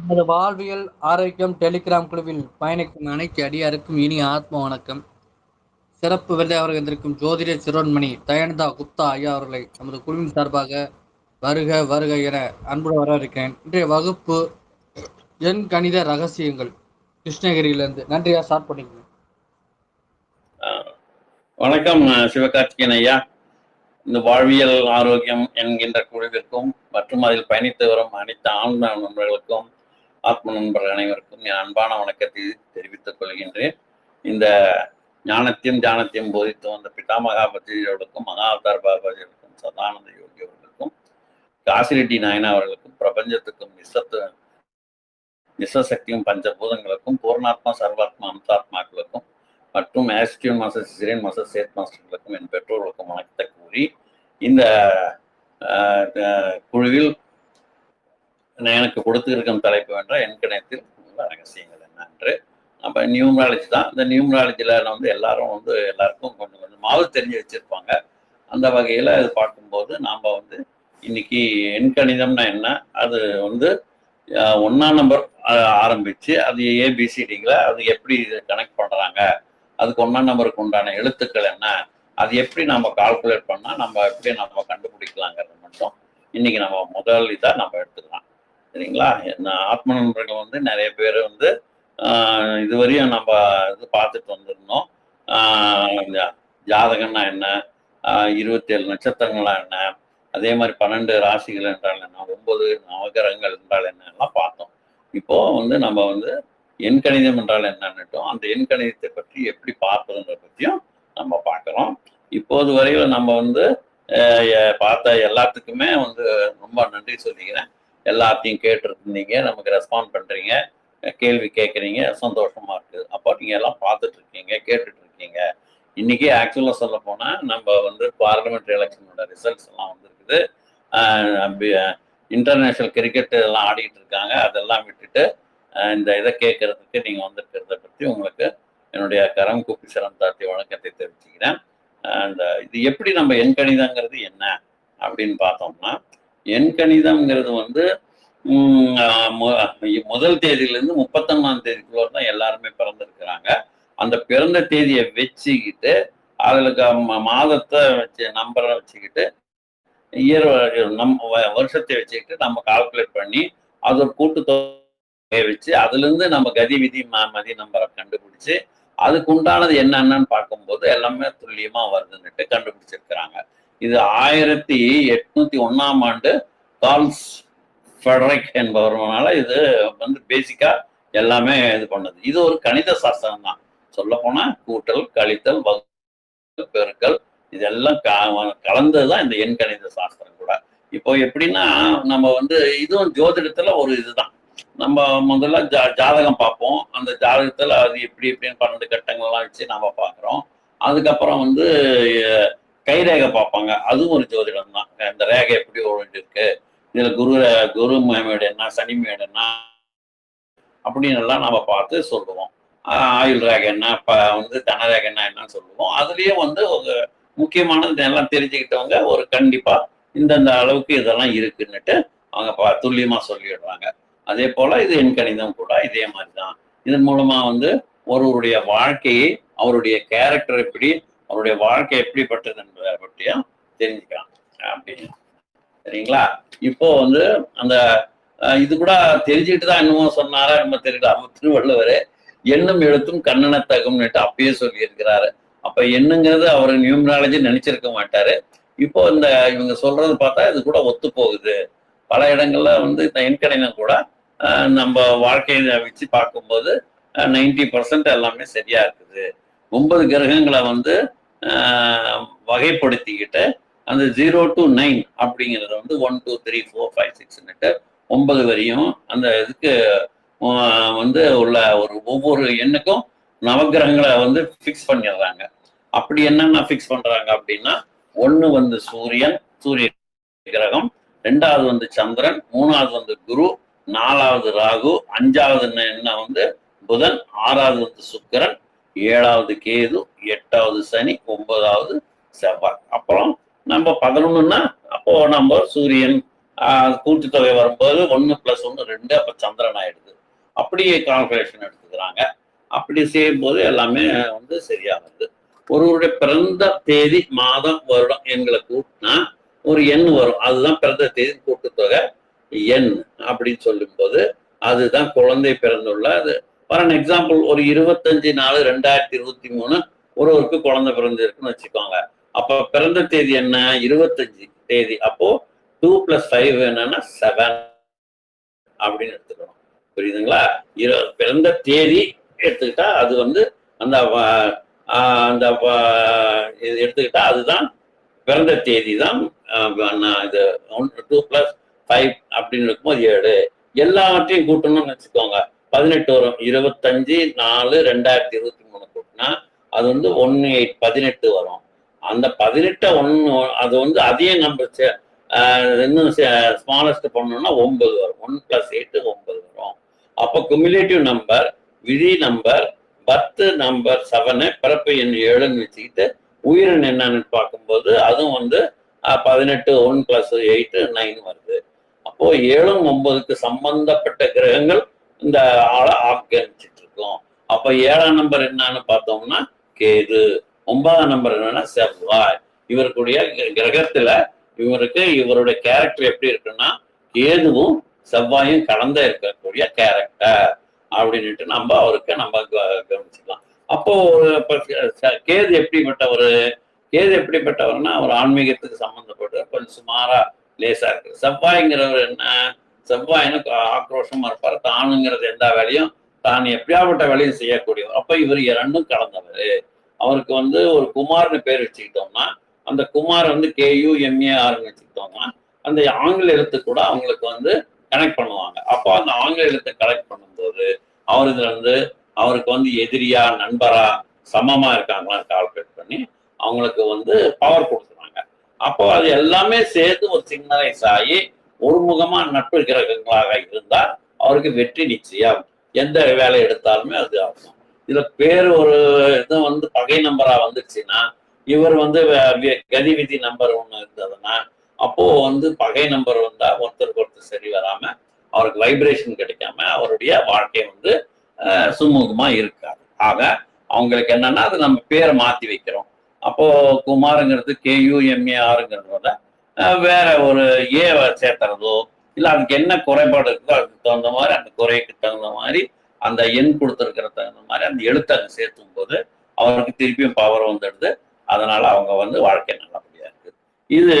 நமது வாழ்வியல் ஆரோக்கியம் டெலிகிராம் குழுவில் பயணிக்கும் அனைத்து அடியாருக்கும் இனிய ஆத்ம வணக்கம். சிறப்பு விருதாக இருந்திருக்கும் ஜோதிட சிரோன்மணி தயானந்தா குப்தா ஐயா அவர்களை நமது குழுவின் சார்பாக வருக வருக என அன்புடன் வரவேற்கிறேன். இன்றைய வகுப்பு என் கணித ரகசியங்கள். கிருஷ்ணகிரியிலிருந்து. நன்றியா ஸ்டார்ட் பண்ணிக்கோங்க. வணக்கம் சிவகார்த்திகேயன் ஐயா. இந்த வாழ்வியல் ஆரோக்கியம் என்கின்ற குழுவிற்கும் மற்றும் அதில் பயணித்து வரும் அனைத்து ஆன்ம நண்பர்களுக்கும் ஆத்ம நண்பர்கள் அனைவருக்கும் என் அன்பான வணக்கத்தை தெரிவித்துக் கொள்கின்றேன். இந்த ஞானத்தையும் தியானத்தையும் போதித்து வந்த பிதாமகா பத்திரிகளுக்கும் மகாவதார் பாபாஜிகளுக்கும் சதானந்த யோகி அவர்களுக்கும் காசிரெட்டி நாயனா அவர்களுக்கும் பிரபஞ்சத்துக்கும் நிசத்து நிசசக்தியும் பஞ்சபூதங்களுக்கும் பூர்ணாத்மா சர்வாத்மா அம்சாத்மாக்களுக்கும் மற்றும் ஆஸ்டியூன் மாஸ்டர் சிசிரியன் மாஸ்டர் சேத் மாஸ்டர்களுக்கும் என் பெற்றோர்களுக்கும் வணக்கத்தை கூறி இந்த குழுவில் எனக்கு கொடுத்திருக்கும் தலைப்பு என்ற எண்கணத்தில் உள்ள ரகசியங்கள் என்ன என்று நம்ம நியூமராலஜி தான். இந்த நியூமராலஜியில் வந்து எல்லாரும் வந்து எல்லாருக்கும் கொஞ்சம் கொஞ்சமாவது தெரிஞ்சு வச்சுருப்பாங்க. அந்த வகையில் அது பார்க்கும்போது நாம் வந்து இன்னைக்கு எண்கணிதம்னா என்ன? அது வந்து ஒன்றாம் நம்பர் ஆரம்பித்து அது ஏபிசிடிங்களை அது எப்படி கனெக்ட் பண்ணுறாங்க அதுக்கு ஒன்றாம் நம்பருக்கு உண்டான எழுத்துக்கள் என்ன? அது எப்படி நம்ம கால்குலேட் பண்ணால் நம்ம எப்படி நம்ம கண்டுபிடிக்கலாங்கிறது மட்டும் இன்னைக்கு நம்ம முதல் இதாக நம்ம எடுத்துக்கலாம். சரிங்களா ஆத்ம நண்பர்கள் வந்து நிறைய பேர் வந்து இதுவரையும் நம்ம இது பார்த்துட்டு வந்திருந்தோம். ஜாதகம்னா என்ன? இருபத்தேழு நட்சத்திரங்களா என்ன? அதே மாதிரி பன்னெண்டு ராசிகள் என்றால் என்ன? ஒன்பது நவகிரகங்கள் என்றால் என்ன? எல்லாம் பார்த்தோம். இப்போ வந்து நம்ம வந்து எண் கணிதம் என்றால் என்னன்னுட்டும். அந்த எண் கணிதத்தை பற்றி எப்படி பார்ப்பதுன்ற பற்றியும் நம்ம பார்க்குறோம். இப்போது வரையில் நம்ம வந்து பார்த்த எல்லாத்துக்குமே வந்து ரொம்ப நன்றி சொல்லிக்கிறேன். எல்லாத்தையும் கேட்டுருந்தீங்க நமக்கு ரெஸ்பாண்ட் பண்ணுறீங்க கேள்வி கேட்குறீங்க சந்தோஷமா இருக்குது. அப்போ நீங்கள் எல்லாம் பார்த்துட்ருக்கீங்க கேட்டுட்ருக்கீங்க இன்றைக்கி ஆக்சுவலாக சொல்ல போனால் நம்ம வந்து பார்லிமெண்ட் எலெக்ஷனோட ரிசல்ட்ஸ் எல்லாம் வந்துருக்குது. இன்டர்நேஷ்னல் கிரிக்கெட் எல்லாம் ஆடிட்டு இருக்காங்க. அதெல்லாம் விட்டுட்டு இந்த இதை கேட்கறதுக்கு நீங்கள் வந்திருக்கிறத பற்றி உங்களுக்கு என்னுடைய கரம் கூப்பி சிரம் தாத்தி வணக்கத்தை தெரிவிச்சுக்கிறேன். அந்த இது எப்படி நம்ம எண்கணிதங்கிறது என்ன அப்படின்னு பார்த்தோம்னா எண் கணிதம்ங்கிறது வந்து முதல் தேதியிலேருந்து முப்பத்தொன்னாம் தேதிக்குள்ள தான் எல்லாருமே பிறந்திருக்கிறாங்க. அந்த பிறந்த தேதியை வச்சுக்கிட்டு அதுக்கு மாதத்தை வச்சு நம்பரை வச்சுக்கிட்டு இயர் நம் வருஷத்தை வச்சுக்கிட்டு நம்ம கால்குலேட் பண்ணி அது ஒரு கூட்டு வச்சு அதுல இருந்து நம்ம கதி விதி மதி நம்பரை கண்டுபிடிச்சு அதுக்கு உண்டானது என்னென்னு பார்க்கும்போது எல்லாமே துல்லியமா வருதுன்னுட்டு கண்டுபிடிச்சிருக்கிறாங்க. இது ஆயிரத்தி எட்நூத்தி ஒன்னாம் ஆண்டு கால்ஸ் ஃபெடரிக் என்பவர்னால இது வந்து பேசிக்கா எல்லாமே இது பண்ணது. இது ஒரு கணித சாஸ்திரம் தான். சொல்ல போனா கூட்டல் கழித்தல் வகுத்தல் பெருக்கல் இதெல்லாம் கலந்ததுதான் இந்த எண் கணித சாஸ்திரம் கூட. இப்போ எப்படின்னா நம்ம வந்து இதுவும் ஜோதிடத்துல ஒரு இதுதான். நம்ம முதல்ல ஜா ஜாதகம் பார்ப்போம். அந்த ஜாதகத்துல அது எப்படி எப்படின்னு பன்னெண்டு கட்டங்கள்லாம் வச்சு நம்ம பார்க்குறோம். அதுக்கப்புறம் வந்து கைரேகை பார்ப்பாங்க. அதுவும் ஒரு ஜோதிடம் தான் இந்த ரேகை எப்படி ஓடிட்டு இருக்கு இதுல குரு குரு மேடு என்ன சனி மேடு என்ன? அப்படின்னு எல்லாம் நம்ம பார்த்து சொல்லுவோம். ஆயுள் ரேகை என்ன? இப்போ வந்து தன ரேகை என்ன என்னன்னு சொல்லுவோம். அதுலயும் வந்து ஒரு முக்கியமானது எல்லாம் தெரிஞ்சுக்கிட்டவங்க ஒரு கண்டிப்பா இந்தந்த அளவுக்கு இதெல்லாம் இருக்குன்னுட்டு அவங்க துல்லியமா சொல்லிடுறாங்க அதே போல இது என் கணிதம் கூட இதே மாதிரி தான் இதன் மூலமா வந்து ஒருவருடைய வாழ்க்கையை அவருடைய கேரக்டர் எப்படி அவருடைய வாழ்க்கை எப்படிப்பட்டது என்பதை பற்றியும் தெரிஞ்சுக்கலாம். அப்படின்னு. சரிங்களா? இப்போ வந்து அந்த இது கூட தெரிஞ்சுக்கிட்டு தான் என்னமோ சொன்னாரா நம்ம தெரியல. அவர் திருவள்ளுவர் எண்ணும் எழுத்தும் கண்ணனை தகும்னுட்டு அப்பயே சொல்லியிருக்கிறாரு. அப்ப எண்ணுங்கிறது அவர் நியூமராலஜி நினைச்சிருக்க மாட்டாரு. இப்போ இந்த இவங்க சொல்றது பார்த்தா இது கூட ஒத்து போகுது பல இடங்கள்ல வந்து இந்த எண்கணினம் கூட நம்ம வாழ்க்கையை வச்சு பார்க்கும்போது நைன்டி பர்சன்ட் எல்லாமே சரியா இருக்குது. ஒன்பது கிரகங்களை வந்து வகைப்படுத்திக்கிட்டு அந்த ஜீரோ டு நைன் அப்படிங்கிறத வந்து one two three four five சிக்ஸ்னுட்டு ஒன்பது வரையும் அந்த இதுக்கு வந்து உள்ள ஒரு ஒவ்வொரு எண்ணுக்கும் நவகிரகங்களை வந்து ஃபிக்ஸ் பண்ணிடுறாங்க. அப்படி என்னென்ன ஃபிக்ஸ் பண்ணுறாங்க அப்படின்னா ஒன்று வந்து சூரியன் சூரிய கிரகம் ரெண்டாவது வந்து சந்திரன் மூணாவது வந்து குரு நாலாவது ராகு அஞ்சாவது என்ன வந்து புதன் ஆறாவது வந்து சுக்கரன் ஏழாவது கேது எட்டாவது சனி ஒன்பதாவது செவ்வாய். அப்புறம் நம்ம பதினொன்றுன்னா அப்போ நம்ம சூரியன் கூட்டுத்தொகை வரும்போது ஒன்று பிளஸ் ஒன்று ரெண்டு அப்போ சந்திரன் ஆயிடுது. அப்படியே கால்குலேஷன் எடுத்துக்கிறாங்க. அப்படி செய்யும்போது எல்லாமே வந்து சரியாகுது. ஒருவருடைய பிறந்த தேதி மாதம் வருடம் எண்களை கூட்டினா ஒரு எண் வரும். அதுதான் பிறந்த தேதி கூட்டுத்தொகை எண் அப்படின்னு சொல்லும்போது அதுதான் குழந்தை பிறந்துள்ள அது ஃபார் அன் எக்ஸாம்பிள் ஒரு இருபத்தஞ்சு நாலு ரெண்டாயிரத்தி இருபத்தி மூணு ஒருவருக்கு குழந்தை பிறந்திருக்குன்னு வச்சுக்கோங்க. அப்ப பிறந்த தேதி என்ன? இருபத்தஞ்சு தேதி. அப்போ டூ பிளஸ் ஃபைவ் என்னன்னா செவன் அப்படின்னு எடுத்துக்கணும். புரியுதுங்களா? இரு பிறந்த தேதி எடுத்துக்கிட்டா அது வந்து அந்த அந்த இது எடுத்துக்கிட்டா அதுதான் பிறந்த தேதி தான் இது நான் இது டூ பிளஸ் ஃபைவ் அப்படின்னு இருக்கும்போது ஏழு. எல்லாவற்றையும் கூட்டணும்னு வச்சுக்கோங்க. பதினெட்டு வரும். இருபத்தஞ்சு நாலு ரெண்டாயிரத்தி இருபத்தி மூணு கூட்டினா அது வந்து ஒன்னு எயிட் பதினெட்டு வரும். அந்த பதினெட்டை ஒன்று அது வந்து அதையும் நம்ம இன்னும் ஸ்மாலஸ்ட் பண்ணோம்னா ஒன்பது வரும். ஒன் பிளஸ் எயிட்டு ஒன்பது வரும். அப்போ குமுலேட்டிவ் நம்பர் விதி நம்பர் பத்து நம்பர் செவனு பிறப்பு எண் ஏழுன்னு வச்சுக்கிட்டு உயிரின் என்னன்னு பார்க்கும்போது அதுவும் வந்து பதினெட்டு ஒன் பிளஸ் எயிட்டு நைன் வருது. அப்போ ஏழும் ஒன்பதுக்கு சம்பந்தப்பட்ட கிரகங்கள் இந்த ஆளை ஆக்கிரமிச்சிட்டு இருக்கோம் அப்போ ஏழாம் நம்பர் என்னன்னு பார்த்தோம்னா கேது. ஒன்பதாம் நம்பர் என்னன்னா செவ்வாய். இவருக்குடைய கிரகத்துல இவருக்கு இவருடைய கேரக்டர் எப்படி இருக்குன்னா கேதுவும் செவ்வாயும் கலந்த இருக்கக்கூடிய கேரக்டர் அப்படின்னுட்டு நம்ம அவருக்கு நம்ம கவனிச்சுக்கலாம். அப்போ ஒரு கேது எப்படிப்பட்டவர்? கேது எப்படிப்பட்டவர்னா அவர் ஆன்மீகத்துக்கு சம்பந்தப்பட்ட கொஞ்சம் சுமாரா லேசா இருக்கு. செவ்வாய்ங்கிறவர் என்ன? செவ்வாயின்னு ஆக்ரோஷமா இருப்பார். தானுங்கிறது எந்த வேலையும் தான் எப்படியாப்பட்ட வேலையும் செய்யக்கூடியவர். அப்ப இவர் இரண்டும் கலந்தவர். அவருக்கு வந்து ஒரு குமார்னு பேர் வச்சுக்கிட்டோம்னா அந்த குமார் வந்து கேயு எம்ஏஆர்னு வச்சுக்கிட்டோம்னா அந்த ஆங்கில எழுத்து கூட அவங்களுக்கு வந்து கனெக்ட் பண்ணுவாங்க. அப்போ அந்த ஆங்கில எழுத்தை கனெக்ட் பண்ணும்போது அவர் இதுல இருந்து அவருக்கு வந்து எதிரியா நண்பரா சமமா இருக்காங்களா கால்குலேட் பண்ணி அவங்களுக்கு வந்து பவர் கொடுக்குறாங்க. அப்போ அது எல்லாமே சேர்த்து ஒரு சிக்னலைஸ் ஆகி ஒருமுகமா நட்பு கிரகங்களாக இருந்தால் அவருக்கு வெற்றி நிச்சயம். எந்த வேலை எடுத்தாலுமே அது ஆகும். இதுல பேர் ஒரு இது வந்து பகை நம்பரா வந்துருச்சுன்னா இவர் வந்து கதிவிதி கதி விதி நம்பர் ஒண்ணு இருந்ததுன்னா அப்போ வந்து பகை நம்பர் வந்தா ஒருத்தருக்கு ஒருத்தர் சரி வராம அவருக்கு வைப்ரேஷன் கிடைக்காம அவருடைய வாழ்க்கை வந்து சுமூகமா இருக்காது. ஆக அவங்களுக்கு என்னன்னா அது நம்ம பேரை மாத்தி வைக்கிறோம். அப்போ குமாருங்கிறது கேயுஎம்ஏஆருங்கிறத வேற ஒரு ஏ சேர்த்துறதோ இல்லை அதுக்கு என்ன குறைபாடு இருக்கோ அதுக்கு தகுந்த மாதிரி அந்த குறைக்கு தகுந்த மாதிரி அந்த எண் கொடுத்துருக்கிற தகுந்த மாதிரி அந்த எழுத்தை அங்கே சேர்த்தும் போது அவருக்கு திருப்பியும் பவர் வந்துடுது. அதனால அவங்க வந்து வாழ்க்கை நல்லபடியா இருக்கு. இது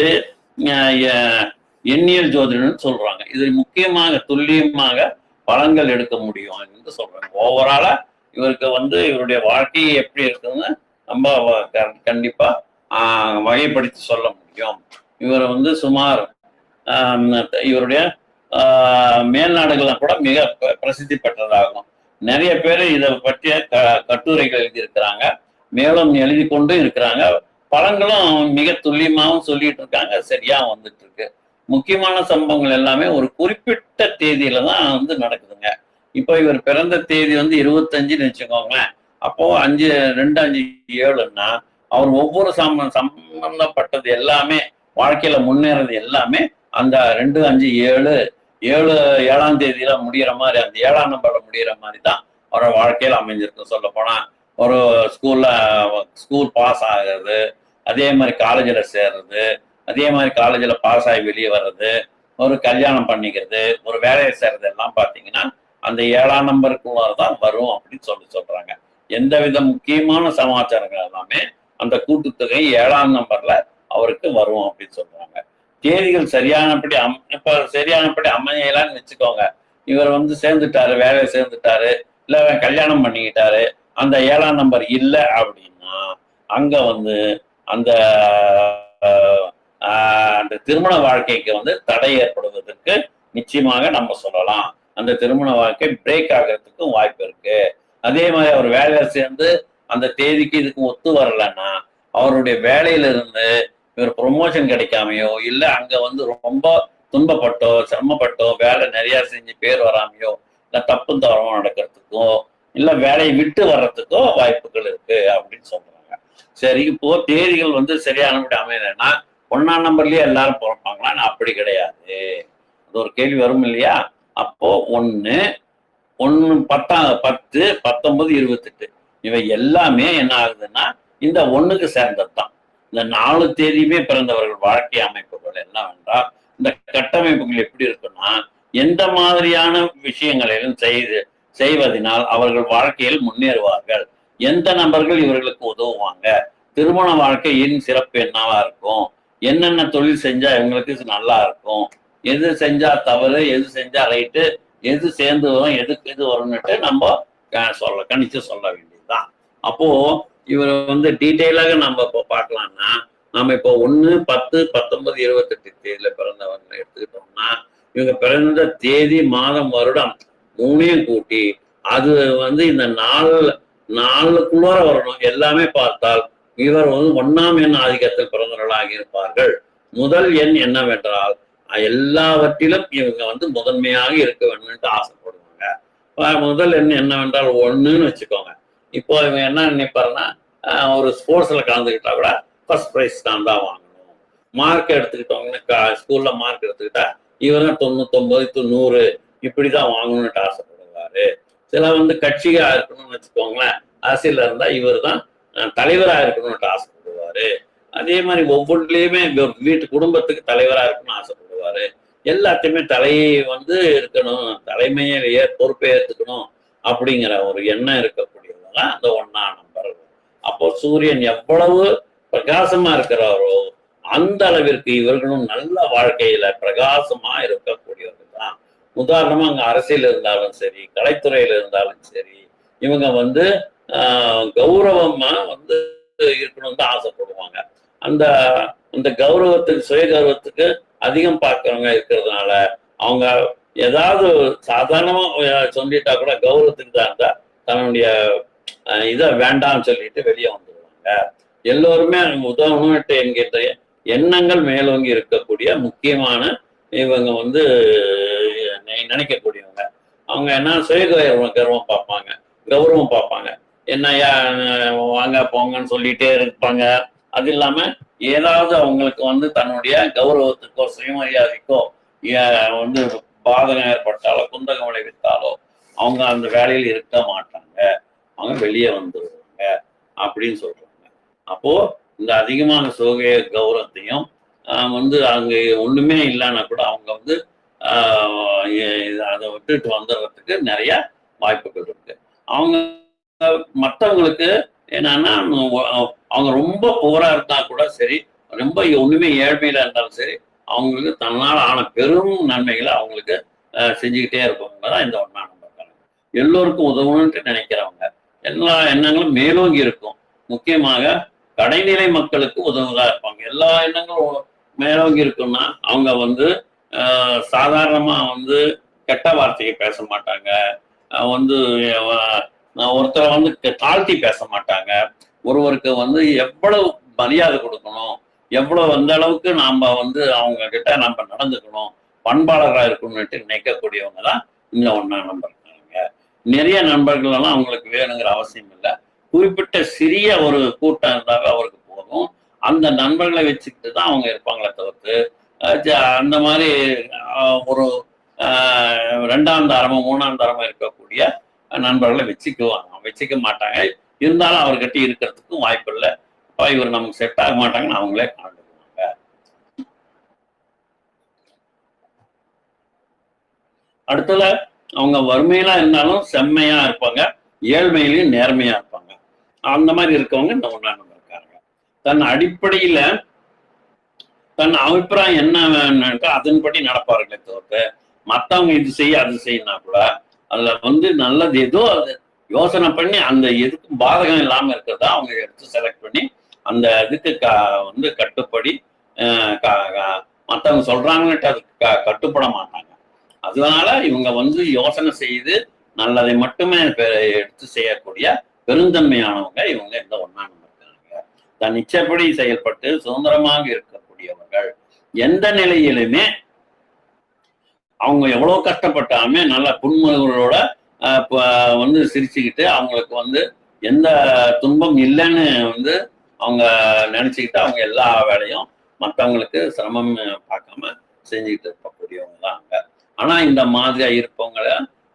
எண்ணியல் ஜோதிடம்னு சொல்றாங்க. இது முக்கியமாக துல்லியமாக பலன்கள் எடுக்க முடியும் என்று சொல்றாங்க. ஓவராலா இவருக்கு வந்து இவருடைய வாழ்க்கையை எப்படி இருக்குன்னு நம்ம கண்டிப்பா வகைப்படுத்தி சொல்ல முடியும். இவர் வந்து சுமார் இவருடைய மேல்நாடுகளில் கூட மிக பிரசித்தி பெற்றதாகும். நிறைய பேர் இதை பற்றிய க கட்டுரைகள் எழுதியிருக்கிறாங்க. மேலும் எழுதி கொண்டு இருக்கிறாங்க. பலங்களும் மிக துல்லியமாகவும் சொல்லிட்டு இருக்காங்க. சரியா வந்துட்டு இருக்கு முக்கியமான சம்பவங்கள் எல்லாமே ஒரு குறிப்பிட்ட தேதியில தான் வந்து நடக்குதுங்க. இப்போ இவர் பிறந்த தேதி வந்து இருபத்தஞ்சுன்னு வச்சுக்கோங்களேன். அப்போ அஞ்சு ரெண்டு அஞ்சு ஏழுன்னா அவர் ஒவ்வொரு சம்ம சம்பந்தப்பட்டது எல்லாமே வாழ்க்கையில முன்னேறது எல்லாமே அந்த ரெண்டு அஞ்சு ஏழு ஏழு ஏழாம் தேதியில முடியிற மாதிரி அந்த ஏழாம் நம்பர்ல முடிகிற மாதிரி தான் அவரோட வாழ்க்கையில அமைஞ்சிருக்கும் சொல்ல போனா ஒரு ஸ்கூல்ல ஸ்கூல் பாஸ் ஆகுறது அதே மாதிரி காலேஜில் சேர்றது அதே மாதிரி காலேஜில் பாஸ் ஆகி வெளியே வர்றது ஒரு கல்யாணம் பண்ணிக்கிறது ஒரு வேலையை செய்யறது எல்லாம் பார்த்தீங்கன்னா அந்த ஏழாம் நம்பருக்குள்ள தான் வரும் அப்படின்னு சொல்லி சொல்றாங்க. எந்த வித முக்கியமான சமாச்சாரங்கள் எல்லாமே அந்த கூட்டுத்தொகை ஏழாம் நம்பர்ல அவருக்கு வரும் அப்படின்னு சொல்றாங்க. தேதிகள் சரியானபடி அம் இப்ப சரியானபடி அமையலான்னு வச்சுக்கோங்க. இவர் வந்து சேர்ந்துட்டாரு வேலையை சேர்ந்துட்டாரு இல்ல கல்யாணம் பண்ணிக்கிட்டாரு அந்த ஏழாம் நம்பர் இல்லை அப்படின்னா அங்க வந்து அந்த ஆஹ், அந்த திருமண வாழ்க்கைக்கு வந்து தடை ஏற்படுவதற்கு நிச்சயமாக நம்ம சொல்லலாம். அந்த திருமண வாழ்க்கை பிரேக் ஆகிறதுக்கும் வாய்ப்பு இருக்கு. அதே மாதிரி அவர் வேலையில சேர்ந்து அந்த தேதிக்கு இதுக்கு ஒத்து வரலன்னா அவருடைய வேலையிலிருந்து இவர் ப்ரொமோஷன் கிடைக்காமையோ இல்ல அங்க வந்து ரொம்ப துன்பப்பட்டோ சிரமப்பட்டோ வேலை நிறைய செஞ்சு பேர் வராமையோ இல்ல தப்பு தவறமோ நடக்கிறதுக்கோ இல்ல வேலையை விட்டு வர்றதுக்கோ வாய்ப்புகள் இருக்கு அப்படின்னு சொல்றாங்க. சரி இப்போ தேதிகள் வந்து சரியானபடி அமையலைன்னா ஒன்னாம் நம்பர்லயே எல்லாரும் பிறப்பாங்களா? அப்படி கிடையாது. அது ஒரு கேள்வி வரும் இல்லையா? அப்போ ஒன்று ஒன்னு பத்தா பத்து பத்தொன்பது இருபத்தெட்டு இவை எல்லாமே என்ன ஆகுதுன்னா இந்த ஒண்ணுக்கு சேர்ந்தது தான் இந்த நாலு தேதியுமே பிறந்தவர்கள் வாழ்க்கை அமைப்புகள் என்னவென்றால் இந்த கட்டமைப்புகள் எப்படி இருக்குன்னா எந்த மாதிரியான விஷயங்களையும் செய்து செய்வதனால் அவர்கள் வாழ்க்கையில் முன்னேறுவார்கள். எந்த நபர்கள் இவர்களுக்கு உதவுவாங்க? திருமண வாழ்க்கையின் சிறப்பு என்னவா இருக்கும்? என்னென்ன தொழில் செஞ்சா இவங்களுக்கு நல்லா இருக்கும்? எது செஞ்சா தவறு எது செஞ்சா ரைட்டு எது சேர்ந்து வரும் எதுக்கு எது வரும்னுட்டு நம்ம சொல்ல கணிச்சு சொல்ல வேண்டியதுதான். அப்போ இவரை வந்து டீட்டெயிலாக நம்ம இப்போ பார்க்கலாம்னா நம்ம இப்போ ஒன்று பத்து பத்தொன்பது இருபத்தெட்டு தேதியில பிறந்தவங்க எடுத்துக்கிட்டோம்னா இவங்க பிறந்த தேதி மாதம் வருடம் மூணையும் கூட்டி அது வந்து இந்த நாள் நாளுக்குள்ளார வரணும். எல்லாமே பார்த்தால் இவர் வந்து ஒன்னாம் எண் ஆதிக்கத்தில் பிறந்தவர்களாக இருப்பார்கள். முதல் எண் என்னவென்றால் எல்லாவற்றிலும் இவங்க வந்து முதன்மையாக இருக்க வேணும்னு ஆசைப்படுவாங்க. முதல் எண் என்னவென்றால் ஒண்ணுன்னு வச்சுக்கோங்க. இப்போ இவங்க என்ன நினைப்பாருன்னா ஒரு ஸ்போர்ட்ஸில் கலந்துக்கிட்டா கூட ஃபர்ஸ்ட் ப்ரைஸ் தான் தான் வாங்கணும். மார்க் எடுத்துக்கிட்டவங்கன்னா ஸ்கூலில் மார்க் எடுத்துக்கிட்டா இவரும் தொண்ணூத்தொன்பது தொண்ணூறு இப்படிதான் வாங்கணும்னு ஆசைப்படுவாரு. சில வந்து கட்சியாக இருக்கணும்னு வச்சுக்கோங்களேன். அரசியலில் இருந்தால் இவர் தான் தலைவராக இருக்கணும்னு ஆசைப்படுவாரு. அதே மாதிரி ஒவ்வொன்றுலயுமே வீட்டு குடும்பத்துக்கு தலைவராக இருக்கணும்னு ஆசைப்படுவாரு. எல்லாத்தையுமே தலையை வந்து இருக்கணும் தலைமையை பொறுப்பை ஏற்றுக்கணும் அப்படிங்கிற ஒரு எண்ணம் இருக்கக்கூடியவங்க தான் அந்த ஒன்னா நம்பர். அப்போ சூரியன் எவ்வளவு பிரகாசமா இருக்கிறாரோ அந்த அளவிற்கு இவர்களும் நல்ல வாழ்க்கையில பிரகாசமா இருக்கக்கூடியவர்கள் தான் உதாரணமா அங்க அரசியல் இருந்தாலும் சரி கலைத்துறையில இருந்தாலும் சரி இவங்க வந்து ஆஹ், கௌரவமா வந்து இருக்கணும்னு தான் ஆசைப்படுவாங்க. அந்த அந்த கௌரவத்துக்கு சுய கௌரவத்துக்கு அதிகம் பார்க்கறவங்க இருக்கிறதுனால அவங்க ஏதாவது சாதாரணமா சொல்லிட்டா கூட கௌரவத்துக்கு தான் இருந்தா தன்னுடைய இதை வேண்டாம்னு சொல்லிட்டு வெளியே வந்துடுவாங்க எல்லோருமே உதவணும்ட்டு என்கின்ற எண்ணங்கள் மேலோங்கி இருக்கக்கூடிய முக்கியமான இவங்க வந்து நினைக்கக்கூடியவங்க. அவங்க என்ன சுய கௌரவம் கர்வம் பார்ப்பாங்க கௌரவம் பார்ப்பாங்க. என்னய்யா வாங்க போங்கன்னு சொல்லிட்டே இருப்பாங்க. அது இல்லாம ஏதாவது அவங்களுக்கு வந்து தன்னுடைய கௌரவத்துக்கோ சுயமரியாதைக்கோ வந்து பாதகம் ஏற்பட்டாலோ குந்தகம் விளைவித்தாலோ அவங்க அந்த வேலையில் இருக்க மாட்டாங்க. அவங்க வெளியே வந்துருவாங்க அப்படின்னு சொல்றாங்க. அப்போ இந்த அதிகமான சோகை கௌரவத்தையும் வந்து அங்க ஒண்ணுமே இல்லைன்னா கூட அவங்க வந்து அதை விட்டுட்டு வந்துடுறதுக்கு நிறைய வாய்ப்புகள் இருக்கு. அவங்க மற்றவங்களுக்கு என்னன்னா அவங்க ரொம்ப புவரா இருந்தா கூட சரி ரொம்ப ஒண்ணுமே ஏழ்மையில இருந்தாலும் சரி அவங்களுக்கு தன்னால் ஆன பெரும் நன்மைகளை அவங்களுக்கு செஞ்சுக்கிட்டே இருப்பவங்க தான் இந்த ஒன்னா நம்ம எல்லோருக்கும் உதவணும்ட்டு நினைக்கிறவங்க. எல்லா எண்ணங்களும் மேலோங்கி இருக்கும். முக்கியமாக கடைநிலை மக்களுக்கு உதவுதா இருப்பாங்க. எல்லா எண்ணங்களும் மேலோங்கி இருக்குன்னா அவங்க வந்து சாதாரணமா வந்து கெட்ட வார்த்தையை பேச மாட்டாங்க. வந்து ஒருத்தரை வந்து தாழ்த்தி பேச மாட்டாங்க. ஒருவருக்கு வந்து எவ்வளவு மரியாதை கொடுக்கணும் எவ்வளவு அந்த அளவுக்கு நாம வந்து அவங்க கிட்ட நம்ம நடந்துக்கணும் பண்பாளராக இருக்கணும்னுட்டு நினைக்கக்கூடியவங்க தான் இந்த ஒன்னா நம்பர். நிறைய நண்பர்கள் எல்லாம் அவங்களுக்கு வேணுங்கிற அவசியம் இல்லை. குறிப்பிட்ட சிறிய ஒரு கூட்டம் இருந்தாவே அவருக்கு போதும். அந்த நண்பர்களை வச்சுக்கிட்டு தான் அவங்க இருப்பாங்களே தவிர்த்து அந்த மாதிரி ஒரு அஹ், ரெண்டாம் தரமோ மூணாம் தாரமும் இருக்கக்கூடிய நண்பர்களை வச்சுக்குவாங்க. வச்சுக்க மாட்டாங்க. இருந்தாலும் அவர்கிட்ட இருக்கிறதுக்கும் வாய்ப்பு இல்லை. அப்ப இவர் நமக்கு செட் ஆக மாட்டாங்கன்னு அவங்களே காண்டுக்குவாங்க அடுத்தது அவங்க வறுமையெல்லாம் இருந்தாலும் செம்மையா இருப்பாங்க ஏழ்மையிலையும் நேர்மையா இருப்பாங்க. அந்த மாதிரி இருக்கவங்க இந்த ஒன்றாண்டு இருக்காங்க தன் அடிப்படையில தன் அபிப்பிராயம் என்ன வேணும்ட்டு அதன்படி நடப்பார்களே தவிர்த்து மத்தவங்க இது செய்ய அது செய்யினா கூட அதுல வந்து நல்லது ஏதோ அது யோசனை பண்ணி அந்த எதுக்கும் பாதகம் இல்லாம இருக்கிறதா அவங்க எடுத்து செலக்ட் பண்ணி அந்த இதுக்கு க வந்து கட்டுப்படி மற்றவங்க சொல்றாங்கன்ட்டு மத்தவங்க சொல்றாங்கன்னுட்டு அதுக்கு கட்டுப்பட மாட்டாங்க. அதனால இவங்க வந்து யோசனை செய்து நல்லதை மட்டுமே பெ- எடுத்து செய்யக்கூடிய பெருந்தன்மையானவங்க இவங்க இந்த ஒன்னாம் இருக்காங்க. தன் இச்சப்படி செயல்பட்டு சுதந்திரமாக இருக்கக்கூடியவர்கள் எந்த நிலையிலுமே அவங்க எவ்வளவு கஷ்டப்பட்டாலுமே நல்ல புன்முறுவலோட வந்து சிரிச்சுக்கிட்டு அவங்களுக்கு வந்து எந்த துன்பம் இல்லைன்னு வந்து அவங்க நினைச்சுக்கிட்டு அவங்க எல்லா வேலையும் மற்றவங்களுக்கு சிரமம் பார்க்காம செஞ்சுக்கிட்டு இருக்கக்கூடியவங்க தான் அங்க. ஆனா இந்த மாதிரியா இருப்பவங்கள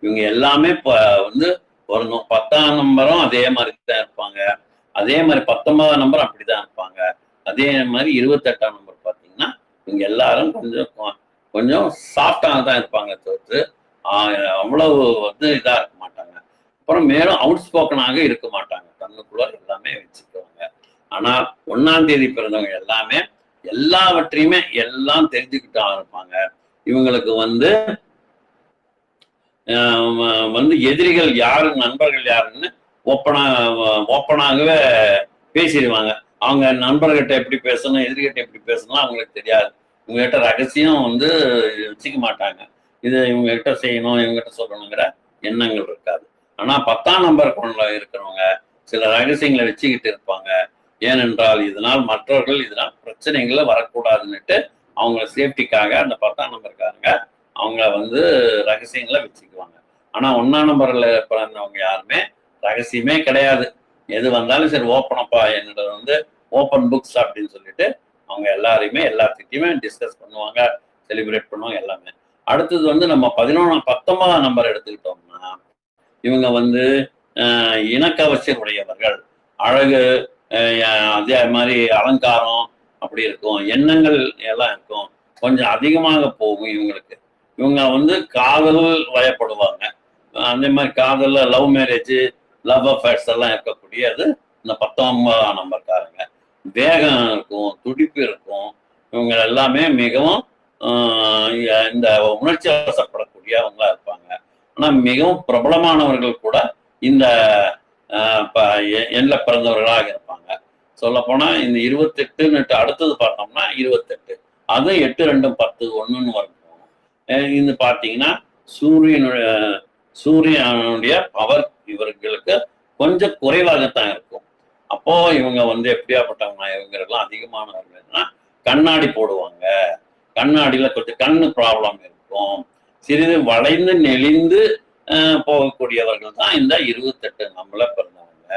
இவங்க எல்லாமே இப்போ வந்து வரணும் பத்தாம் நம்பரும் அதே மாதிரி தான் இருப்பாங்க. அதே மாதிரி பத்தொன்பதாம் நம்பர் அப்படிதான் இருப்பாங்க. அதே மாதிரி இருபத்தெட்டாம் நம்பர் பார்த்தீங்கன்னா இவங்க எல்லாரும் கொஞ்சம் கொஞ்சம் சாஃப்டாக தான் இருப்பாங்க தவிர்த்து அவ்வளவு வந்து இதாக இருக்க மாட்டாங்க. அப்புறம் மேலும் அவுட் ஸ்போக்கனாக இருக்க மாட்டாங்க. தன்னுக்குள்ள எல்லாமே வச்சுக்குவாங்க. ஆனால் ஒன்னாம் தேதி பிறந்தவங்க எல்லாமே எல்லாவற்றையுமே எல்லாம் தெரிஞ்சுக்கிட்டா இருப்பாங்க. இவங்களுக்கு வந்து ஆஹ் வந்து எதிரிகள் யாரு நண்பர்கள் யாருன்னு ஓப்பனா ஓப்பனாகவே பேசிடுவாங்க. அவங்க நண்பர்கிட்ட எப்படி பேசணும் எதிரிகிட்ட எப்படி பேசணும் அவங்களுக்கு தெரியாது. இவங்ககிட்ட ரகசியம் வந்து வச்சுக்க மாட்டாங்க. இது இவங்க கிட்ட செய்யணும் இவங்க கிட்ட சொல்லணுங்கிற எண்ணங்கள் இருக்காது. ஆனா பத்தாம் நம்பர் கொண்ட இருக்கிறவங்க சில ரகசியங்களை வச்சுக்கிட்டு இருப்பாங்க. ஏனென்றால் இதனால் மற்றவர்கள் இதனால் பிரச்சனைகளை வரக்கூடாதுன்னுட்டு அவங்க சேஃப்டிக்காக அந்த பத்தாம் நம்பருக்காரங்க அவங்கள வந்து ரகசியங்களை வச்சுக்குவாங்க. ஆனால் ஒன்றாம் நம்பரில் பிறந்தவங்க யாருமே ரகசியமே கிடையாது. எது வந்தாலும் சரி ஓப்பன் அப்பா என்னோட வந்து ஓப்பன் புக்ஸ் அப்படின்னு சொல்லிட்டு அவங்க எல்லாரையுமே எல்லாத்துக்கிட்டையுமே டிஸ்கஸ் பண்ணுவாங்க செலிப்ரேட் பண்ணுவாங்க எல்லாமே. அடுத்தது வந்து நம்ம பதினொன்றாம் பத்தொன்பதாம் நம்பர் எடுத்துக்கிட்டோம்னா இவங்க வந்து இணக்கவசியம் உடையவர்கள். அழகு அதே மாதிரி அலங்காரம் அப்படி இருக்கும். எண்ணங்கள் எல்லாம் இருக்கும். கொஞ்சம் அதிகமாக போகும் இவங்களுக்கு. இவங்க வந்து காதல் வயப்படுவாங்க. அதே மாதிரி காதலில் லவ் மேரேஜ் லவ் அஃபேர்ஸ் எல்லாம் இருக்கக்கூடியது இந்த பத்தொன்பதாம் நம்பர்காரங்க. வேகம் இருக்கும் துடிப்பு இருக்கும். இவங்க எல்லாமே மிகவும் ஆஹ் இந்த உணர்ச்சி வசப்படக்கூடியவங்களா இருப்பாங்க. ஆனால் மிகவும் பிரபலமானவர்கள் கூட இந்த ஆஹ் ப- எ- எண்ணில் பிறந்தவர்களாக இருப்பாங்க. சொல்ல போனா இந்த இருபத்தெட்டுன்னுட்டு அடுத்தது பார்த்தோம்னா இருபத்தெட்டு. அது எட்டு ரெண்டும் பத்து ஒண்ணுன்னு வரும் இது பார்த்தீங்கன்னா சூரியனுடைய சூரியனுடைய பவர் இவர்களுக்கு கொஞ்சம் குறைவாகத்தான் இருக்கும். அப்போ இவங்க வந்து எப்படியாப்பட்டவங்க? எல்லாம் அதிகமானவர்கள்னா கண்ணாடி போடுவாங்க. கண்ணாடியில கொஞ்சம் கண்ணு ப்ராப்ளம் இருக்கும். சிறிது வளைந்து நெளிந்து அஹ், போகக்கூடியவர்கள் தான் இந்த இருபத்தெட்டு நம்மள பிறந்தவங்க.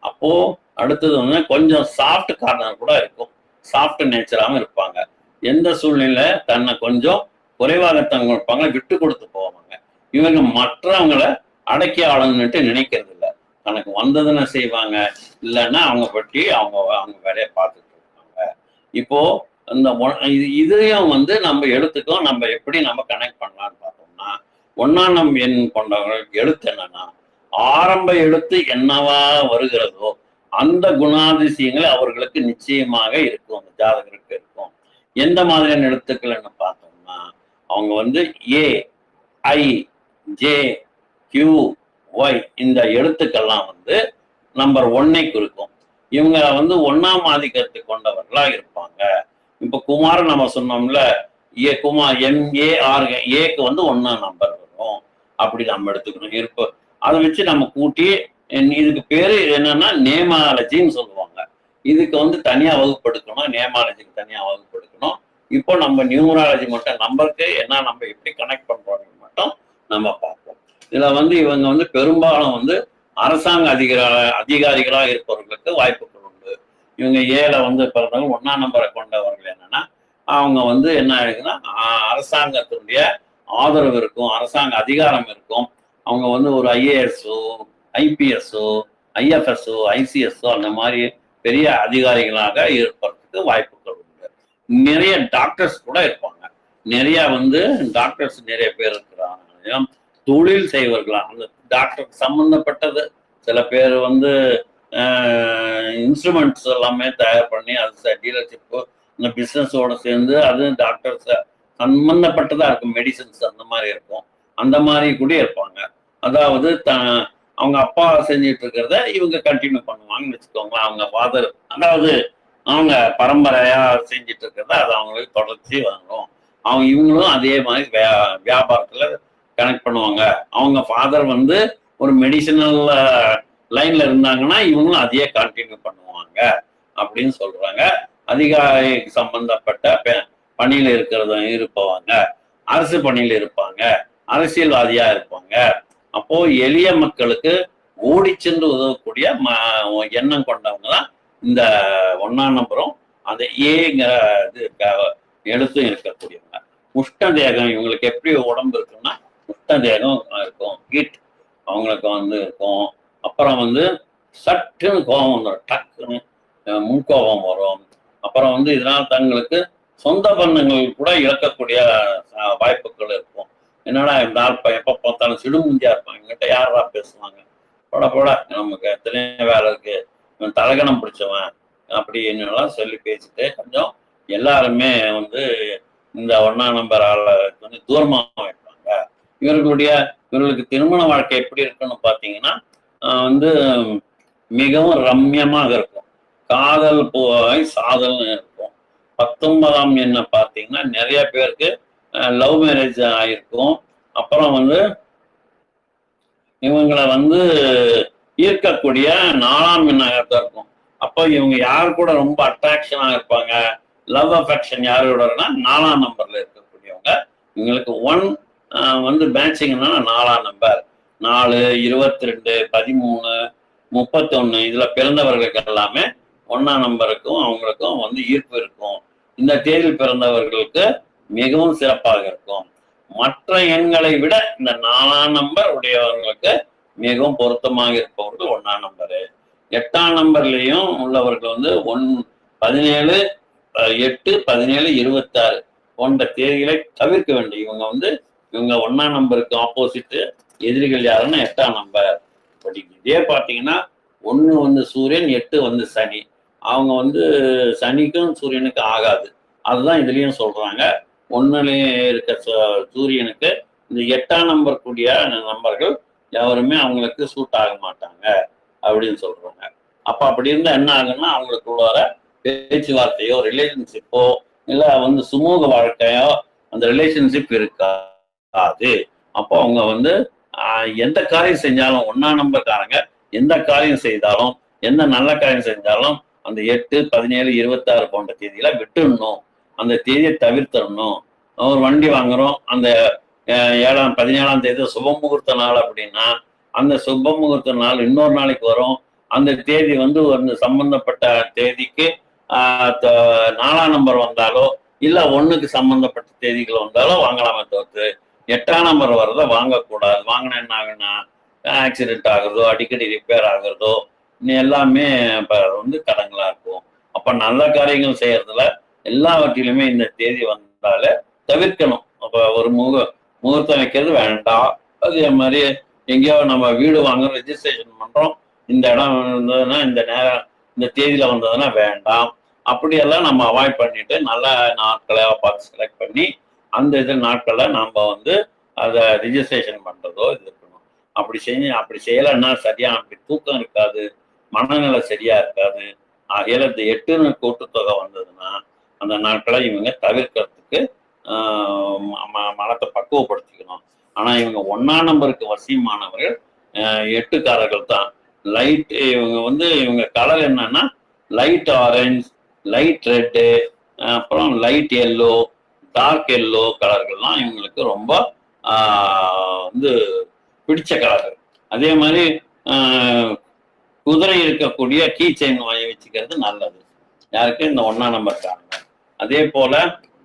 அப்போ அடுத்தது வந்து கொஞ்சம் சாஃப்ட் கார்னர் கூட இருக்கும். சாஃப்ட் நேச்சராகவும் இருப்பாங்க. எந்த சூழ்நிலை தன்னை கொஞ்சம் குறைவாக தங்க இருப்பாங்க விட்டு கொடுத்து போவாங்க. இவங்க மற்றவங்களை அடக்கி ஆளுங்கன்ட்டு நினைக்கிறது இல்லை. தனக்கு வந்ததுன்னு செய்வாங்க? இல்லைன்னா அவங்க பற்றி அவங்க அவங்க வேலையை பார்த்துட்டு இருப்பாங்க. இப்போ இந்த ஒ- இது இதையும் வந்து நம்ம எழுத்துக்கும் நம்ம எப்படி நம்ம கனெக்ட் பண்ணலாம்னு பார்த்தோம்னா ஒன்னாம் நம் எண் கொண்டவர்கள் எழுத்து என்னன்னா ஆரம்ப எழுத்து என்னவா வருகிறதோ அந்த குணாதிசயங்கள் அவர்களுக்கு நிச்சயமாக இருக்கும் அந்த ஜாதகருக்கு இருக்கும். எந்த மாதிரியான எழுத்துக்கள்னு பார்த்தோம்னா அவங்க வந்து A I J Q Y இந்த எழுத்துக்கள்லாம் வந்து நம்பர் ஒன்னை குறிக்கும். இவங்க வந்து ஒன்னாம் ஆதிக்கத்தை கொண்டவர்களா இருப்பாங்க. இப்ப குமார் நம்ம சொன்னோம்ல A Kumar M A R ஏக்கு வந்து ஒன்னாம் நம்பர் வரும். அப்படி நம்ம எடுத்துக்கணும். இருப்போம் அதை வச்சு நம்ம கூட்டி இதுக்கு பேரு என்னன்னா நேமாலஜின்னு சொல்லுவாங்க. இதுக்கு வந்து தனியா வகுப்படுத்தணும் நேமாலஜிக்கு தனியா வகுப்படுத்தணும் இப்போ நம்ம நியூமராலஜி மட்டும் நம்பருக்கு என்ன நம்ம எப்படி கனெக்ட் பண்றோம் மட்டும் நம்ம பார்ப்போம். இதுல வந்து இவங்க வந்து பெரும்பாலும் வந்து அரசாங்க அதிகார அதிகாரிகளா இருப்பவர்களுக்கு வாய்ப்புகள் உண்டு. இவங்க ஏல வந்து பிறந்தவங்க ஒன்னாம் நம்பரை கொண்டவர்கள் என்னன்னா அவங்க வந்து என்ன ஆகுதுன்னா அரசாங்கத்தினுடைய ஆதரவு இருக்கும் அரசாங்க அதிகாரம் இருக்கும். அவங்க வந்து ஒரு ஐஏஎஸ்ஓ ஐபிஎஸ்ஓ ஐஎஃப்எஸ்ஓ ஐசிஎஸ்ஓ அந்த மாதிரி பெரிய அதிகாரிகளாக இருப்பதற்கு வாய்ப்புகள் உண்டு. நிறைய டாக்டர்ஸ் கூட இருப்பாங்க. நிறைய வந்து டாக்டர்ஸ் நிறைய பேர் இருக்கிறாங்க. தொழில் செய்வர்களாக அந்த டாக்டர் சம்மந்தப்பட்டது சில பேர் வந்து இன்ஸ்ட்ருமெண்ட்ஸ் எல்லாமே தயார் பண்ணி அது டீலர்ஷிப்பு இந்த பிஸ்னஸோடு சேர்ந்து அது டாக்டர்ஸ் சம்மந்தப்பட்டதாக இருக்கும். மெடிசன்ஸ் அந்த மாதிரி இருக்கும். அந்த மாதிரி கூட இருப்பாங்க. அதாவது த அவங்க அப்பா செஞ்சிட்டு இருக்கிறத இவங்க கண்டினியூ பண்ணுவாங்கன்னு வச்சுக்கோங்களேன் அவங்க ஃபாதர் அதாவது அவங்க பரம்பரையா செஞ்சிட்டு இருக்கிறத அது அவங்களுக்கு தொடர்ச்சி வரும். அவங்க இவங்களும் அதே மாதிரி வியா- வியாபாரத்துல கனெக்ட் பண்ணுவாங்க. அவங்க ஃபாதர் வந்து ஒரு மெடிசினல் லைன்ல இருந்தாங்கன்னா இவங்களும் அதையே கண்டினியூ பண்ணுவாங்க அப்படின்னு சொல்றாங்க. அதிகாரி சம்பந்தப்பட்ட பணியில இருக்கிறத இருப்பவங்க அரசு பணியில இருப்பாங்க அரசியல்வாதியா இருப்பாங்க. அப்போ எளிய மக்களுக்கு ஓடி சென்று உதவக்கூடிய ம- எண்ணம் கொண்டவங்க தான் இந்த ஒன்னாம் நம்பரும். அந்த ஏங்கிற இது எழுத்தும் இருக்கக்கூடியவங்க. உஷ்ண தேகம் இவங்களுக்கு எப்படி உடம்பு இருக்குன்னா உஷ்ண தேகம் இருக்கும். ஹீட் அவங்களுக்கு வந்து இருக்கும். அப்புறம் வந்து சட்டுன்னு கோபம் வந்துடும் டக்குன்னு முன்கோபம் வரும். அப்புறம் வந்து இதனால் தங்களுக்கு சொந்த பந்தங்கள் கூட இழக்கக்கூடிய வாய்ப்புகள் இருக்கும். என்னடா இந்த ஆள் ப- எப்ப பார்த்தாலும் சிடுமுந்தியா இருப்பாங்க எங்கிட்ட யாரா பேசுவாங்க? போட போட. நமக்கு எத்தனையோ வேலை இருக்கு? இவன் தலகணம் பிடிச்சவன். அப்படின்னு சொல்லி பேசிட்டு கொஞ்சம் எல்லாருமே வந்து இந்த ஒன்னா நம்பர் ஆளை கொஞ்சம் தூரமாக வைப்பாங்க இவர்களுடைய இவர்களுக்கு திருமண வாழ்க்கை எப்படி இருக்குன்னு பார்த்தீங்கன்னா வந்து மிகவும் ரம்யமாக இருக்கும். காதல் போய் சாதல்னு இருக்கும். பத்தொன்பதாம் என்ன பார்த்தீங்கன்னா நிறைய பேருக்கு லவ் மேரேஜ் ஆயிருக்கும். அப்புறம் வந்து இவங்களை வந்து ஈர்க்கக்கூடிய நாலாம் எண்ணாகத்தான் இருக்கும். அப்போ இவங்க யார் கூட ரொம்ப அட்ராக்ஷனாக இருப்பாங்க? லவ் அஃபெக்ஷன் யாரோடனா நாலாம் நம்பர்ல இருக்கக்கூடியவங்க. இவங்களுக்கு ஒன் வந்து மேட்சிங்னா நாலாம் நம்பர் நாலு இருபத்தி ரெண்டு பதிமூணு முப்பத்தொன்று இதில் பிறந்தவர்களுக்கு எல்லாமே ஒன்னாம் நம்பருக்கும் அவங்களுக்கும் வந்து ஈர்ப்பு இருக்கும். இந்த தேதியில் பிறந்தவர்களுக்கு மிகவும் சிறப்பாக இருக்கும். மற்ற எண்களை விட இந்த நாலாம் நம்பர் உடையவர்களுக்கு மிகவும் பொருத்தமாக இருப்பவர்கள் ஒன்னாம் நம்பரு எட்டாம் நம்பர்லயும் உள்ளவர்கள் வந்து ஒன் பதினேழு எட்டு பதினேழு இருபத்தாறு போன்ற தேதிகளை தவிர்க்க வேண்டும். இவங்க வந்து இவங்க ஒன்னாம் நம்பருக்கு ஆப்போசிட் எதிரிகள் யாருன்னா எட்டாம் நம்பர் அப்படி இதே பார்த்தீங்கன்னா ஒன்று வந்து சூரியன் எட்டு வந்து சனி. அவங்க வந்து சனிக்கும் சூரியனுக்கும் ஆகாது. அதுதான் இதுலயும் சொல்றாங்க. ஒன்றிலேயே இருக்க சூரியனுக்கு இந்த எட்டாம் நம்பர் கூடிய நம்பர்கள் யாருமே அவங்களுக்கு சூட் ஆக மாட்டாங்க அப்படின்னு சொல்றாங்க. அப்ப அப்படி இருந்தா என்ன ஆகுன்னா அவங்களுக்குள்ளார பேச்சுவார்த்தையோ ரிலேஷன்ஷிப்போ இல்ல வந்து சுமூக வாழ்க்கையோ அந்த ரிலேஷன்ஷிப் இருக்காது. அப்போ அவங்க வந்து எந்த காரியம் செஞ்சாலும் ஒன்னா நம்பர்காரங்க எந்த காரியம் செய்தாலும் எந்த நல்ல காரியம் செஞ்சாலும் அந்த எட்டு பதினேழு இருபத்தாறு போன்ற தேதியில விட்டுடணும். அந்த தேதியை தவிர்த்திடணும் ஒரு வண்டி வாங்குறோம். அந்த ஏழாம் பதினேழாம் தேதி சுப முகூர்த்த நாள் அப்படின்னா அந்த சுப முகூர்த்த நாள் இன்னொரு நாளைக்கு வரும். அந்த தேதி வந்து ஒரு சம்பந்தப்பட்ட தேதிக்கு த- நாலாம் நம்பர் வந்தாலோ இல்லை ஒன்றுக்கு சம்பந்தப்பட்ட தேதிகள் வந்தாலோ வாங்கலாமே தவிர்த்து எட்டாம் நம்பர் வரதை வாங்கக்கூடாது. வாங்கினா என்ன ஆகுன்னா ஆக்சிடென்ட் ஆகுறதோ அடிக்கடி ரிப்பேர் ஆகுறதோ இன்னும் எல்லாமே இப்போ வந்து கடங்களாக இருக்கும். அப்போ நல்ல காரியங்கள் செய்யறதுல எல்லாவற்றிலுமே இந்த தேதி வந்தாலே தவிர்க்கணும். அப்ப ஒரு முக முகூர்த்தம் வைக்கிறது வேண்டாம் அதே மாதிரி எங்கேயோ நம்ம வீடு வாங்குறோம் ரெஜிஸ்ட்ரேஷன் பண்றோம். இந்த இடம் இருந்ததுன்னா இந்த நேரம் இந்த தேதியில வந்ததுன்னா வேண்டாம். அப்படியெல்லாம் நம்ம அவாய்ட் பண்ணிட்டு நல்ல நாட்களை பார்த்து செலக்ட் பண்ணி அந்த இது நாட்களை நம்ம வந்து அதை ரிஜிஸ்ட்ரேஷன் பண்ணுறதோ இது இருக்கணும். அப்படி செஞ்சு அப்படி செய்யலைன்னா சரியா அப்படி தூக்கம் இருக்காது மனநிலை சரியா இருக்காது. ஆகையில இந்த எட்டுன்னு கூட்டுத்தொகை வந்ததுன்னா அந்த நாட்களை இவங்க தவிர்க்கிறதுக்கு ம- மனத்தை பக்குவப்படுத்திக்கணும். ஆனா இவங்க ஒன்னா நம்பருக்கு வசியமானவர்கள் எட்டுக்காரர்கள் தான். லைட் இவங்க வந்து இவங்க கலர் என்னன்னா லைட் ஆரஞ்ச் லைட் ரெட்டு அப்புறம் லைட் எல்லோ டார்க் எல்லோ கலர்கள்லாம் இவங்களுக்கு ரொம்ப வந்து பிடிச்ச கலர்கள். அதே மாதிரி குதிரை இருக்கக்கூடிய கீ செயின் வாங்கி வச்சுக்கிறது நல்லது. யாருக்கு? இந்த ஒன்றாம் நம்பர் காரணம் அதே போல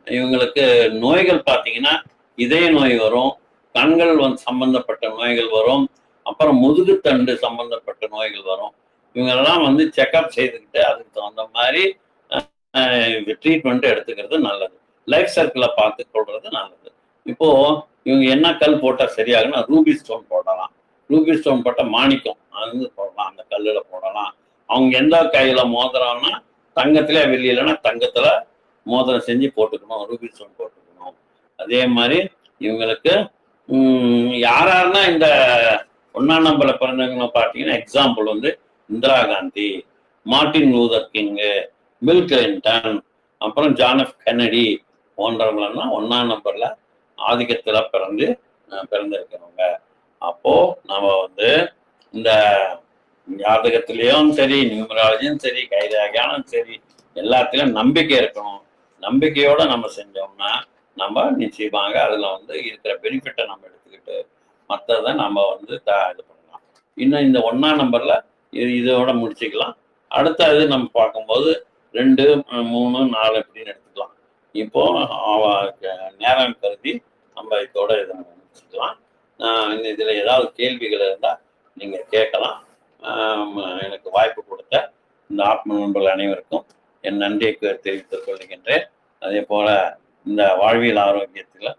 இவங்களுக்கு நோய்கள் பார்த்தீங்கன்னா இதய நோய் வரும் கண்கள் வந்து சம்பந்தப்பட்ட நோய்கள் வரும் அப்புறம் முதுகுத்தண்டு சம்பந்தப்பட்ட நோய்கள் வரும். இவங்கெல்லாம் வந்து செக்அப் செய்துக்கிட்டு அதுக்கு தகுந்த மாதிரி ட்ரீட்மெண்ட் எடுத்துக்கிறது நல்லது. லைஃப் சர்க்கிளை பார்த்து கொள்றது நல்லது. இப்போ இவங்க என்ன கல் போட்டால் சரியாகுன்னா ரூபி ஸ்டோன் போடலாம். ரூபி ஸ்டோன் போட்டால் மாணிக்கம் அது போடலாம். அந்த கல்லில் போடலாம். அவங்க எந்த கையில் மோதுறாங்கன்னா தங்கத்திலே வெளியிலன்னா தங்கத்தில் மோதிரம் செஞ்சு போட்டுக்கணும் ரூபி ஸ்டோன் போட்டுக்கணும். அதே மாதிரி இவங்களுக்கு யாராருன்னா இந்த ஒன்னாம் நம்பர்ல பிறந்தவங்க பார்த்தீங்கன்னா எக்ஸாம்பிள் வந்து Indira Gandhi Martin Luther King Bill Clinton அப்புறம் ஜான் எஃப் கென்னடி போன்றவங்களெல்லாம் ஒன்றாம் நம்பர்ல ஆதிக்கத்தில் பிறந்து பிறந்திருக்கிறவங்க. அப்போ நம்ம வந்து இந்த ஜாதகத்திலையும் சரி நியூமராலஜியும் சரி கைதாகியானும் சரி எல்லாத்துலயும் நம்பிக்கை இருக்கணும். நம்பிக்கையோட நம்ம செஞ்சோம்னா நம்ம நிச்சயமாக அதுல வந்து இருக்கிற பெனிஃபிட்டை நம்ம எடுத்துக்கிட்டு மற்றதை நம்ம வந்து த- இது பண்ணலாம். இன்னும் இந்த ஒன்றாம் நம்பர்ல இது இதோட முடிச்சுக்கலாம். அடுத்த இது நம்ம பார்க்கும்போது ரெண்டு மூணு நாலு இப்படின்னு எடுத்துக்கலாம். இப்போ நேரம் கருதி நம்ம இதோட இதை முடிச்சுக்கலாம். இதில் ஏதாவது கேள்விகள் இருந்தால் நீங்கள் கேட்கலாம். எனக்கு வாய்ப்பு கொடுத்த இந்த ஆத்ம நண்பர்கள் அனைவருக்கும் என் நன்றியை தெரிவித்துக் கொள்கின்றேன். அதே போல இந்த வாழ்வியல் ஆரோக்கியத்தில்